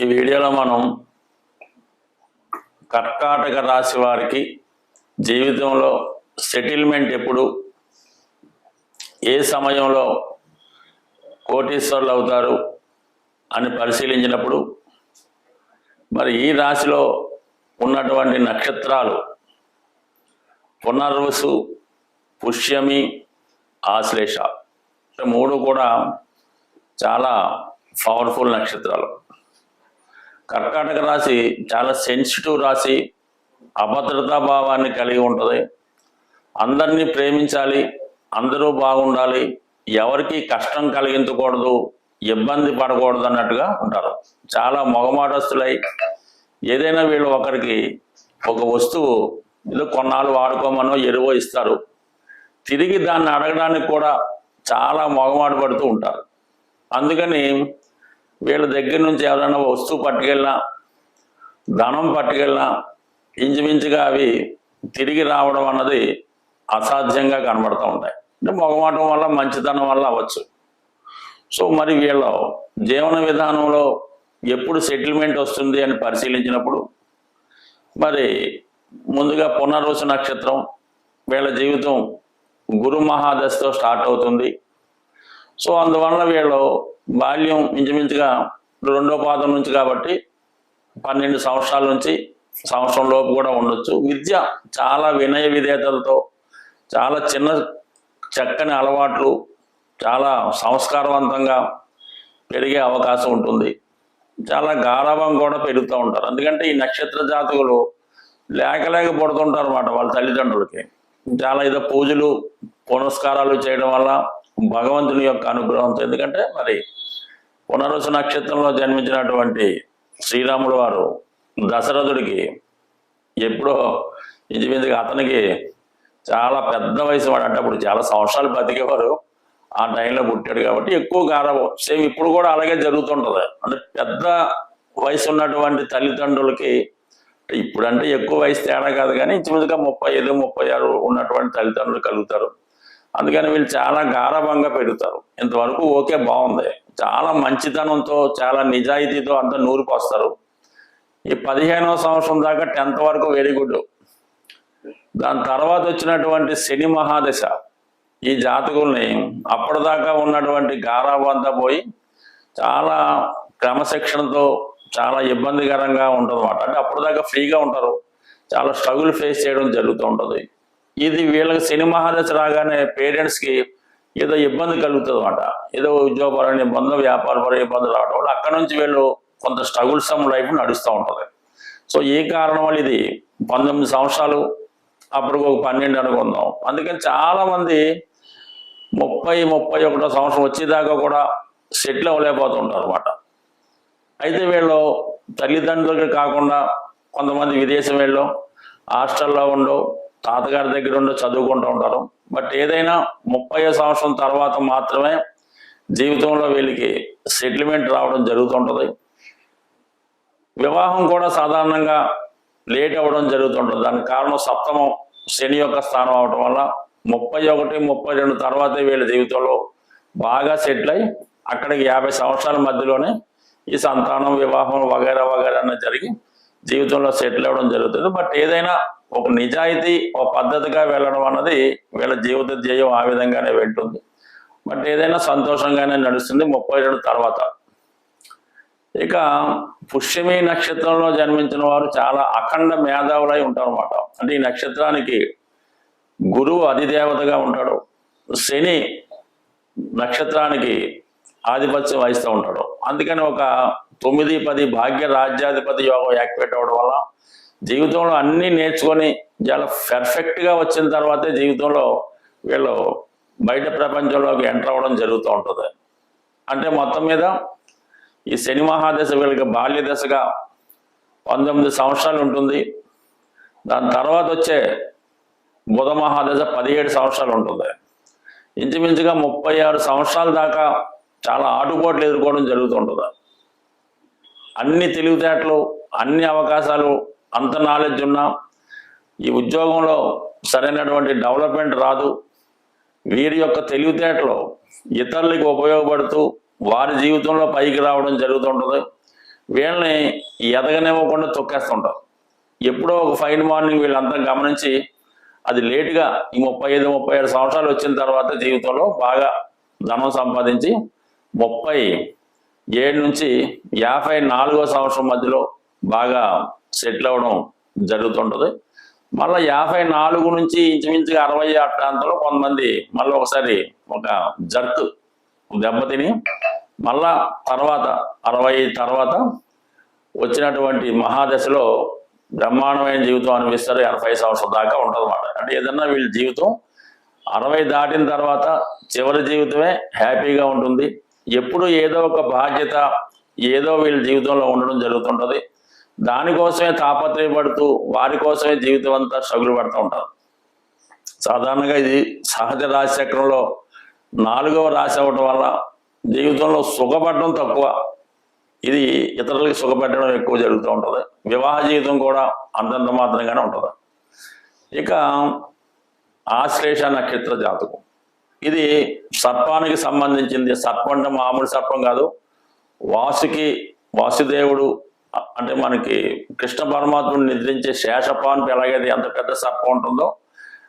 ఈ వీడియోలో మనం కర్కాటక రాశి వారికి జీవితంలో సెటిల్మెంట్ ఎప్పుడు ఏ సమయంలో కోటీశ్వరులు అవుతారు అని పరిశీలించినప్పుడు మరి ఈ రాశిలో ఉన్నటువంటి నక్షత్రాలు పునర్వసు పుష్యమి ఆశ్లేష మూడు కూడా చాలా పవర్ఫుల్ నక్షత్రాలు. కర్కాటక రాశి చాలా సెన్సిటివ్ రాశి అభద్రతా భావాన్ని కలిగి ఉంటుంది. అందరినీ ప్రేమించాలి అందరూ బాగుండాలి ఎవరికి కష్టం కలిగించకూడదు ఇబ్బంది పడకూడదు అన్నట్టుగా ఉంటారు. చాలా మొగమాటస్తులై ఏదైనా వీళ్ళు ఒకరికి ఒక వస్తువు ఏదో కొన్నాళ్ళు వాడుకోమనో ఎరువో ఇస్తారు. తిరిగి దాన్ని అడగడానికి కూడా చాలా మొగమాట పడుతూ ఉంటారు. అందుకని వీళ్ళ దగ్గర నుంచి ఎవరైనా వస్తువు పట్టుకెళ్ళినా ధనం పట్టుకెళ్ళినా ఇంచుమించుగా అవి తిరిగి రావడం అన్నది అసాధ్యంగా కనబడుతూ ఉంటాయి. అంటే మొగమాటం వల్ల మంచితనం వల్ల అవ్వచ్చు. సో మరి వీళ్ళ జీవన విధానంలో ఎప్పుడు సెటిల్మెంట్ వస్తుంది అని పరిశీలించినప్పుడు మరి ముందుగా పునర్వసు నక్షత్రం వీళ్ళ జీవితం గురు మహాదశతో స్టార్ట్ అవుతుంది. సో అందువల్ల వీళ్ళు బాల్యం ఇంచుమించుగా రెండో పాదం నుంచి కాబట్టి పన్నెండు సంవత్సరాల నుంచి సంవత్సరం లోపు కూడా ఉండొచ్చు. విద్య చాలా వినయ విధేయతలతో చాలా చిన్న చక్కని అలవాట్లు చాలా సంస్కారవంతంగా పెరిగే అవకాశం ఉంటుంది. చాలా గారవం కూడా పెరుగుతూ ఉంటారు. ఎందుకంటే ఈ నక్షత్ర జాతకులు లేక లేక పడుతుంటారు అన్నమాట వాళ్ళ తల్లిదండ్రులకి. చాలా ఏదో పూజలు పునస్కారాలు చేయడం వల్ల భగవంతుని యొక్క అనుగ్రహంతో. ఎందుకంటే మరి పునరుస నక్షత్రంలో జన్మించినటువంటి శ్రీరాముడు వారు దశరథుడికి ఎప్పుడో ఇంచుమించుగా అతనికి చాలా పెద్ద వయసు వాడు. అంటే అప్పుడు చాలా సంవత్సరాలు బతికేవారు. ఆ టైంలో పుట్టాడు కాబట్టి ఎక్కువ గారవం సేమ్ ఇప్పుడు కూడా అలాగే జరుగుతుంటది. అంటే పెద్ద వయసు ఉన్నటువంటి తల్లిదండ్రులకి ఇప్పుడంటే ఎక్కువ వయసు తేడా కాదు కానీ ఇంచుమించుగా ముప్పై ఐదు ముప్పై ఆరు ఉన్నటువంటి తల్లిదండ్రులు కలుగుతారు. అందుకని వీళ్ళు చాలా గారభంగా పెడతారు. ఇంతవరకు ఓకే బాగుంది. చాలా మంచితనంతో చాలా నిజాయితీతో అంతా నూరుకు వస్తారు. ఈ పదిహేనవ సంవత్సరం దాకా టెన్త్ వరకు వెరీ గుడ్. దాని తర్వాత వచ్చినటువంటి శని మహాదశ ఈ జాతకుల్ని అప్పటిదాకా ఉన్నటువంటి గారాబం అంతా పోయి చాలా క్రమశిక్షణతో చాలా ఇబ్బందికరంగా ఉంటుంది అనమాట అంటే అప్పటిదాకా ఫ్రీగా ఉంటారు. చాలా స్ట్రగుల్ ఫేస్ చేయడం జరుగుతూ ఉంటుంది. ఇది వీళ్ళకి శని మహాదశ రాగానే పేరెంట్స్కి ఏదో ఇబ్బంది కలుగుతుంది అనమాట ఏదో ఉద్యోగపరమైన ఇబ్బందులు వ్యాపారపరమైన ఇబ్బందులు రావడం వల్ల అక్కడ నుంచి వీళ్ళు కొంత స్ట్రగుల్సమ్ లైఫ్ నడుస్తూ ఉంటుంది. సో ఈ కారణం వల్ల ఇది? పంతొమ్మిది సంవత్సరాలు అప్పుడు ఒక పన్నెండు అనుకుందాం. అందుకని చాలా మంది ముప్పై ముప్పై ఒకటో సంవత్సరం వచ్చేదాకా కూడా సెటిల్ అవ్వలేకపోతుంటారు అనమాట అయితే వీళ్ళు తల్లిదండ్రులకి కాకుండా కొంతమంది విదేశం వెళ్ళు హాస్టల్లో ఉండో తాతగారి దగ్గర ఉండి చదువుకుంటూ ఉంటారు. బట్ ఏదైనా ముప్పై సంవత్సరం తర్వాత మాత్రమే జీవితంలో వీళ్ళకి సెటిల్మెంట్ రావడం జరుగుతుంటుంది. వివాహం కూడా సాధారణంగా లేట్ అవ్వడం జరుగుతుంటుంది. దానికి కారణం సప్తమం శని యొక్క స్థానం అవడం వల్ల ముప్పై ఒకటి ముప్పై రెండు తర్వాతే వీళ్ళ జీవితంలో బాగా సెటిల్ అయి అక్కడికి యాభై సంవత్సరాల మధ్యలోనే ఈ సంతానం వివాహం వగైరా వగైరా జరిగి జీవితంలో సెటిల్ అవ్వడం జరుగుతుంది. బట్ ఏదైనా ఒక నిజాయితీ ఒక పద్ధతిగా వెళ్ళడం అన్నది వీళ్ళ జీవిత ధ్యేయం ఆ విధంగానే వెళ్తుంది బట్ ఏదైనా సంతోషంగానే నడుస్తుంది ముప్పై రెండు తర్వాత. ఇక పుష్యమి నక్షత్రంలో జన్మించిన వారు చాలా అఖండ మేధావులై ఉంటారు అనమాట అంటే ఈ నక్షత్రానికి గురువు అధిదేవతగా ఉంటాడు. శని నక్షత్రానికి ఆధిపత్యం వహిస్తూ ఉంటాడు. అందుకని ఒక తొమ్మిది పది భాగ్య రాజ్యాధిపతి యోగం యాక్టివేట్ అవ్వడం వల్ల జీవితంలో అన్నీ నేర్చుకొని చాలా పెర్ఫెక్ట్గా వచ్చిన తర్వాతే జీవితంలో వీళ్ళు బయట ప్రపంచంలోకి ఎంటర్ అవ్వడం జరుగుతూ ఉంటుంది. అంటే మొత్తం మీద ఈ శని మహాదశ వీళ్ళకి బాల్య దశగా పంతొమ్మిది సంవత్సరాలు ఉంటుంది. దాని తర్వాత వచ్చే బుధ మహాదశ పదిహేడు సంవత్సరాలు ఉంటుంది. ఇంచుమించుగా ముప్పై ఆరు సంవత్సరాల దాకా చాలా ఆటుపోట్లు ఎదుర్కోవడం జరుగుతుంటుంది. అన్ని తెలివితేటలు అన్ని అవకాశాలు అంత నాలెడ్జ్ ఉన్నా ఈ ఉద్యోగంలో సరైనటువంటి డెవలప్మెంట్ రాదు. వీరి యొక్క తెలివితేటలు ఇతరులకు ఉపయోగపడుతూ వారి జీవితంలో పైకి రావడం జరుగుతుంటుంది. వీళ్ళని ఎదగనివ్వకుండా తొక్కేస్తుంటారు. ఎప్పుడో ఒక ఫైన్ మార్నింగ్ వీళ్ళంతా గమనించి అది లేటుగా ఈ ముప్పై ఐదు ముప్పై ఏడు సంవత్సరాలు వచ్చిన తర్వాత జీవితంలో బాగా ధనం సంపాదించి ముప్పై ఏడు నుంచి యాభై నాలుగో సంవత్సరం మధ్యలో బాగా సెటిల్ అవ్వడం జరుగుతుంటుంది. మళ్ళీ యాభై నాలుగు నుంచి ఇంచుమించుగా అరవై ఆ ప్రాంతంలో కొంతమంది మళ్ళీ ఒకసారి ఒక జర్త్ దెబ్బతిని మళ్ళా తర్వాత అరవై తర్వాత వచ్చినటువంటి మహాదశలో బ్రహ్మాండమైన జీవితం అనిపిస్తారు ఎనభై సంవత్సరం దాకా ఉంటుంది అంటే ఏదన్నా వీళ్ళ జీవితం అరవై దాటిన తర్వాత చివరి జీవితమే హ్యాపీగా ఉంటుంది. ఎప్పుడు ఏదో ఒక బాధ్యత ఏదో వీళ్ళ జీవితంలో ఉండడం జరుగుతుంటుంది. దానికోసమే తాపత్రయపడుతూ వారి కోసమే జీవితం అంతా స్ట్రగుల్ పడుతూ ఉంటారు. సాధారణంగా ఇది సహజ రాశి చక్రంలో నాలుగవ రాశి అవ్వటం వల్ల జీవితంలో సుఖపడడం తక్కువ. ఇది ఇతరులకి సుఖపెట్టడం ఎక్కువ జరుగుతూ ఉంటుంది. వివాహ జీవితం కూడా అంతంత మాత్రంగానే ఉంటుంది. ఇక ఆశ్లేష నక్షత్ర జాతకం. ఇది సర్పానికి సంబంధించింది. సర్పం అంటే మామూలు సర్పం కాదు. వాసుకి వాసుదేవుడు అంటే మనకి కృష్ణ పరమాత్ముడు నిద్రించే శేషపాన్పు ఎలాగైతే ఎంత పెద్ద సర్పం ఉంటుందో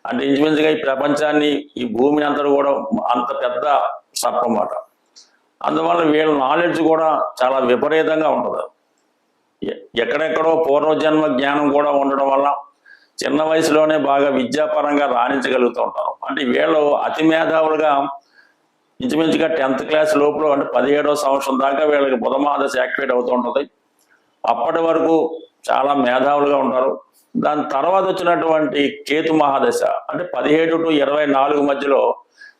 అంటే ఇంచుమించుగా ఈ ప్రపంచాన్ని ఈ భూమిని అంతా కూడా అంత పెద్ద సర్పం అన్నమాట. అందువల్ల వీళ్ళ నాలెడ్జ్ కూడా చాలా విపరీతంగా ఉంటుంది. ఎ- ఎక్కడెక్కడో పూర్వజన్మ జ్ఞానం కూడా ఉండడం వల్ల చిన్న వయసులోనే బాగా విద్యాపరంగా రాణించగలుగుతూ ఉంటారు. అంటే వీళ్ళు అతి మేధావులుగా ఇంచుమించుగా టెన్త్ క్లాస్ లోపల అంటే పదిహేడవ సంవత్సరం దాకా వీళ్ళకి బుధమాదశ యాక్టివేట్ అవుతూ ఉంటుంది. అప్పటి వరకు చాలా మేధావులుగా ఉంటారు. దాని తర్వాత వచ్చినటువంటి కేతు మహాదశ అంటే పదిహేడు టు ఇరవై నాలుగు మధ్యలో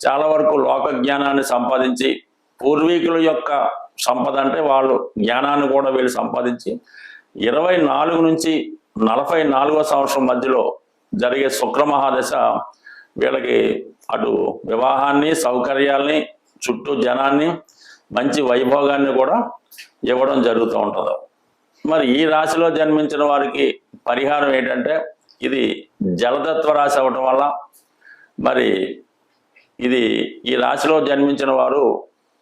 చాలా వరకు లోక జ్ఞానాన్ని సంపాదించి పూర్వీకుల యొక్క సంపద అంటే వాళ్ళు జ్ఞానాన్ని కూడా వీళ్ళు సంపాదించి ఇరవై నాలుగు నుంచి నలభై నాలుగో సంవత్సరం మధ్యలో జరిగే శుక్ర మహాదశ వీళ్ళకి అటు వివాహాన్ని సౌకర్యాల్ని చుట్టూ జనాన్ని మంచి వైభోగాన్ని కూడా ఇవ్వడం జరుగుతూ ఉంటుంది. మరి ఈ రాశిలో జన్మించిన వారికి పరిహారం ఏంటంటే ఇది జలతత్వ రాశి అవటం వల్ల మరి ఇది ఈ రాశిలో జన్మించిన వారు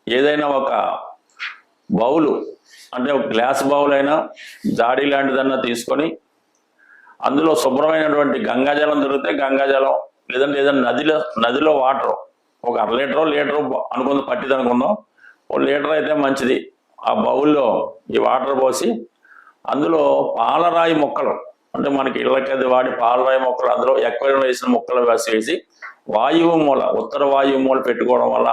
ఏదైనా ఒక బౌలు అంటే ఒక గ్లాస్ బౌల్ అయినా జాడీ లాంటిదన్నా తీసుకొని అందులో శుభ్రమైనటువంటి గంగాజలం దొరికితే గంగాజలం లేదంటే ఏదైనా నదిలో నదిలో వాటర్ ఒక అర లీటరో లీటరో అనుకుంది పట్టిది అనుకుందాం. ఓ లీటర్ అయితే మంచిది. ఆ బౌల్లో ఈ వాటర్ పోసి అందులో పాలరాయి మొక్కలు అంటే మనకి ఇళ్ళకది వాడి పాలరాయి మొక్కలు అందులో ఎక్కువ వేసిన మొక్కలు వేసి వేసి వాయువు మూల ఉత్తర వాయువు మూల పెట్టుకోవడం వల్ల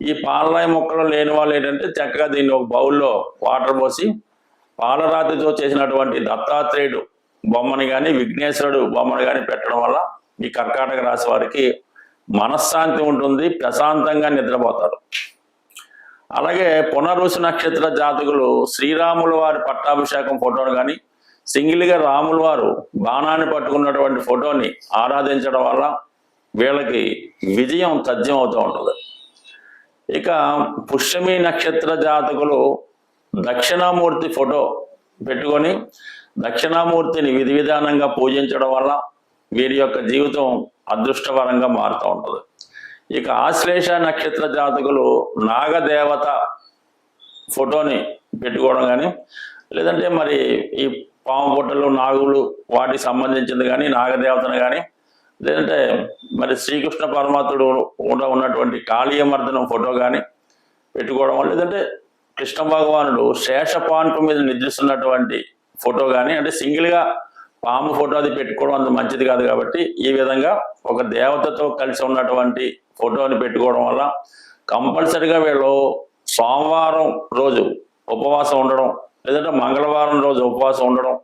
ఈ పాలరాయి మొక్కలు లేని వాళ్ళు ఏంటంటే చక్కగా దీన్ని ఒక బౌల్లో వాటర్ పోసి పాలరాతితో చేసినటువంటి దత్తాత్రేయుడు బొమ్మని కానీ విఘ్నేశ్వరుడు బొమ్మని కానీ పెట్టడం వల్ల ఈ కర్కాటక రాశి వారికి మనశ్శాంతి ఉంటుంది ప్రశాంతంగా నిద్రపోతారు. అలాగే పునర్వసు నక్షత్ర జాతకులు శ్రీరాముల వారి పట్టాభిషేకం ఫోటోను కానీ సింగిల్గా రాముల వారు బాణాన్ని పట్టుకున్నటువంటి ఫోటోని ఆరాధించడం వల్ల వీళ్ళకి విజయం తథ్యం అవుతూ ఉంటుంది. ఇక పుష్యమి నక్షత్ర జాతకులు దక్షిణామూర్తి ఫోటో పెట్టుకొని దక్షిణామూర్తిని విధి విధానంగా పూజించడం వల్ల వీరి యొక్క జీవితం అదృష్టవరంగా మారుతూ ఉంటుంది. ఇక ఆశ్లేష నక్షత్ర జాతకులు నాగదేవత ఫోటోని పెట్టుకోవడం కానీ లేదంటే మరి ఈ పాము పుట్టలు నాగులు వాటికి సంబంధించింది కానీ నాగదేవతను కానీ లేదంటే మరి శ్రీకృష్ణ పరమాత్ముడు కూడా ఉన్నటువంటి కాళీయమర్దనం ఫోటో కానీ పెట్టుకోవడం వల్ల లేదంటే కృష్ణ భగవానుడు శేషపాన్పు మీద నిద్రిస్తున్నటువంటి ఫోటో కానీ అంటే సింగిల్గా పాము ఫోటో అది పెట్టుకోవడం అంత మంచిది కాదు కాబట్టి ఈ విధంగా ఒక దేవతతో కలిసి ఉన్నటువంటి ఫోటోని పెట్టుకోవడం వల్ల కంపల్సరిగా వీళ్ళు సోమవారం రోజు ఉపవాసం ఉండడం లేదంటే మంగళవారం రోజు ఉపవాసం ఉండడం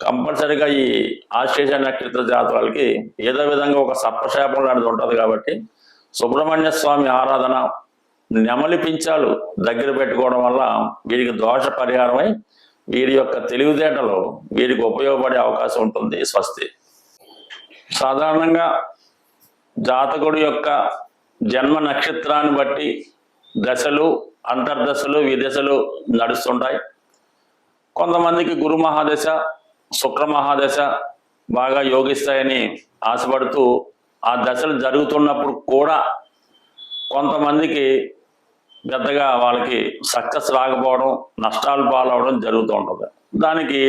కంపల్సరిగా ఈ ఆశ్లేష నక్షత్ర జాతకాలకి ఏదో విధంగా ఒక సర్పశాపం లాంటిది ఉంటుంది కాబట్టి సుబ్రహ్మణ్య స్వామి ఆరాధన నెమలి పించాలు దగ్గర పెట్టుకోవడం వల్ల వీరికి దోష పరిహారమై వీరి యొక్క తెలివితేటలు వీరికి ఉపయోగపడే అవకాశం ఉంటుంది స్వస్తి. సాధారణంగా జాతకుడు యొక్క జన్మ నక్షత్రాన్ని బట్టి దశలు అంతర్దశలు విదశలు నడుస్తుంటాయి. కొంతమందికి గురు మహాదశ శుక్ర మహాదశ బాగా యోగిస్తాయని ఆశపడుతూ ఆ దశలు జరుగుతున్నప్పుడు కూడా కొంతమందికి పెద్దగా వాళ్ళకి సక్సెస్ రాకపోవడం నష్టాలు పాలవడం జరుగుతూ ఉంటుంది. దానికి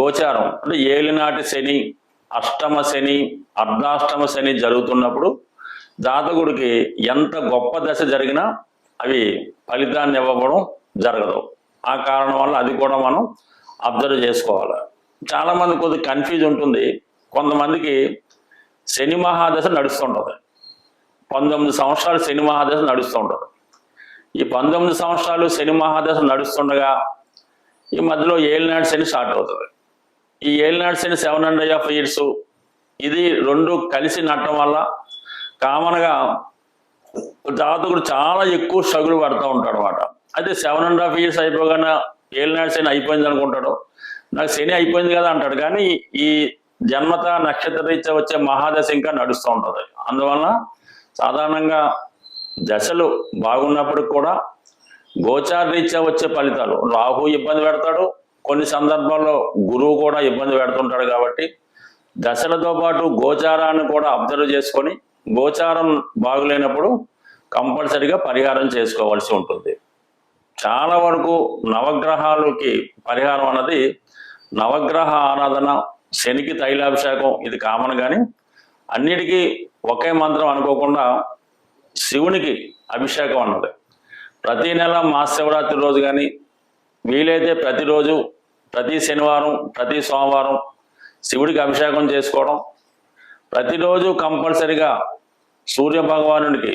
గోచారం అంటే ఏలినాటి శని అష్టమ శని అర్ధాష్టమ శని జరుగుతున్నప్పుడు జాతకుడికి ఎంత గొప్ప దశ జరిగినా అవి ఫలితాన్ని ఇవ్వడం జరగదు. ఆ కారణం వల్ల అది కూడా మనం అబ్జర్వ్ చేసుకోవాలి. చాలా మంది కొద్దిగా కన్ఫ్యూజ్ ఉంటుంది. కొంతమందికి శని మహాదశ నడుస్తుంటుంది పంతొమ్మిది సంవత్సరాలు శని మహాదశ నడుస్తూ ఉంటుంది. ఈ పంతొమ్మిది సంవత్సరాలు శని మహాదశ నడుస్తుండగా ఈ మధ్యలో ఏలినాడు శని స్టార్ట్ అవుతుంది. ఈ ఏలినాడు శని సెవెన్ హండ్రెడ్ ఆఫ్ ఇయర్స్ ఇది రెండు కలిసి నట్టడం వల్ల కామన్గా జాతకుడు చాలా ఎక్కువ స్ట్రగుల్ పడుతూ ఉంటాడు అనమాట అయితే సెవెన్ అండ్ హాఫ్ ఇయర్స్ అయిపోగానే ఏలినాడు శని అయిపోయింది అనుకుంటాడు. నాకు శని అయిపోయింది కదా అంటాడు. కానీ ఈ జన్మత నక్షత్ర రీత్యా వచ్చే మహాదశ ఇంకా నడుస్తూ ఉంటుంది. అందువలన సాధారణంగా దశలు బాగున్నప్పటికి కూడా గోచార రీత్యా వచ్చే ఫలితాలు. రాహు ఇబ్బంది పెడతాడు. కొన్ని సందర్భాల్లో గురువు కూడా ఇబ్బంది పెడుతుంటాడు కాబట్టి దశలతో పాటు గోచారాన్ని కూడా అబ్జర్వ్ చేసుకొని గోచారం బాగులేనప్పుడు కంపల్సరిగా పరిహారం చేసుకోవాల్సి ఉంటుంది. చాలా వరకు నవగ్రహాలకి పరిహారం అన్నది నవగ్రహ ఆరాధన శనికి తైలాభిషేకం ఇది కామన్ కానీ అన్నిటికీ ఒకే మంత్రం అనుకోకుండా శివునికి అభిషేకం అన్నది. ప్రతి నెల మహాశివరాత్రి రోజు కానీ వీలైతే ప్రతిరోజు ప్రతి శనివారం ప్రతి సోమవారం శివుడికి అభిషేకం చేసుకోవడం. ప్రతిరోజు కంపల్సరిగా సూర్య భగవానుడికి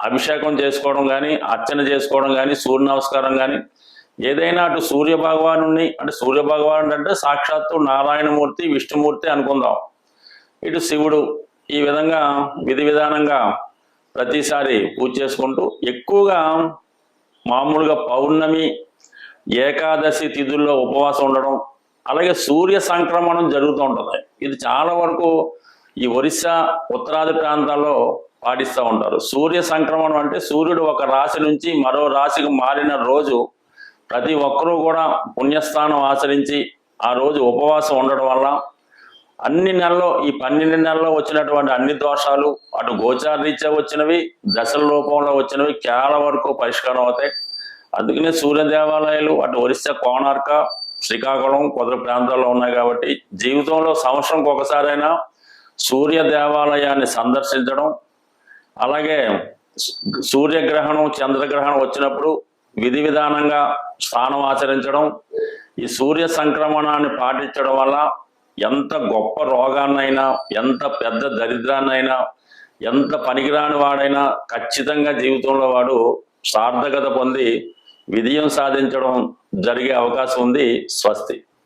అభిషేకం చేసుకోవడం కానీ అర్చన చేసుకోవడం కానీ సూర్య నమస్కారం కానీ ఏదైనా అటు సూర్య భగవాను అంటే సూర్య భగవానుడు అంటే సాక్షాత్తు నారాయణమూర్తి విష్ణుమూర్తి అనుకుందాం. ఇటు శివుడు ఈ విధంగా విధి విధానంగా ప్రతిసారి పూజ చేసుకుంటూ ఎక్కువగా మామూలుగా పౌర్ణమి ఏకాదశి తిథుల్లో ఉపవాసం ఉండడం అలాగే సూర్య సంక్రమణం జరుగుతూ ఉంటుంది. ఇది చాలా వరకు ఈ ఒరిస్సా ఉత్తరాది ప్రాంతాల్లో పాటిస్తూ ఉంటారు. సూర్య సంక్రమణం అంటే సూర్యుడు ఒక రాశి నుంచి మరో రాశికి మారిన రోజు ప్రతి ఒక్కరూ కూడా పుణ్యస్థానం ఆచరించి ఆ రోజు ఉపవాసం ఉండడం వల్ల అన్ని నెలల్లో ఈ పన్నెండు నెలల్లో వచ్చినటువంటి అన్ని దోషాలు అటు గోచారీత్యా వచ్చినవి దశల రూపంలో వచ్చినవి చాలా వరకు పరిష్కారం అవుతాయి. అందుకనే సూర్య దేవాలయాలు అటు ఒరిస్సా కోనార్క శ్రీకాకుళం కొద్ది ప్రాంతాల్లో ఉన్నాయి కాబట్టి జీవితంలో సంవత్సరంకి ఒకసారైనా సూర్య దేవాలయాన్ని సందర్శించడం అలాగే సూర్యగ్రహణం చంద్రగ్రహణం వచ్చినప్పుడు విధి విధానంగా స్నానం ఆచరించడం ఈ సూర్య సంక్రమణాన్ని పాటించడం వల్ల ఎంత గొప్ప రోగాన్నైనా ఎంత పెద్ద దరిద్రాన్నైనా ఎంత పనికిరాని వాడైనా ఖచ్చితంగా జీవితంలో వాడు సార్థకత పొంది విజయం సాధించడం జరిగే అవకాశం ఉంది స్వస్తి.